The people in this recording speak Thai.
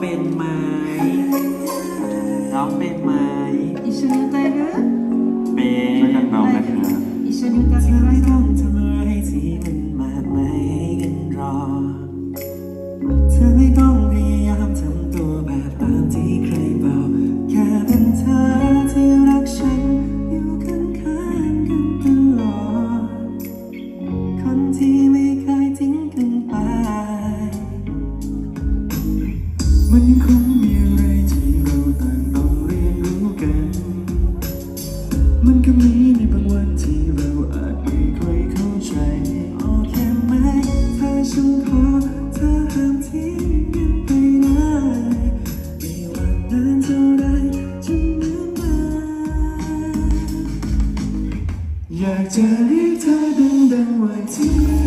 เป็นไหมร้องเป็นไหม 一緒に歌える เป็น ช่วยกันร้องนะครับ 一緒に歌って เธอ くだ ไม่ さ ต้อง い ทำอะไรที่มันมากมายให้กันรอ เธอไม่ต้อง ง มันคงมีอะไรที่เราต่างต้องเรียนรู้กัน มันก็มีในบางวันที่เราอาจไม่คยเข้าใจโอเคไหมถ้าฉันขอเธอห้ามทิ้งกันไปนะไม่ว่านานเท่าไรจะเหมือมอยากจะเรียกเธอดังๆไว้ที่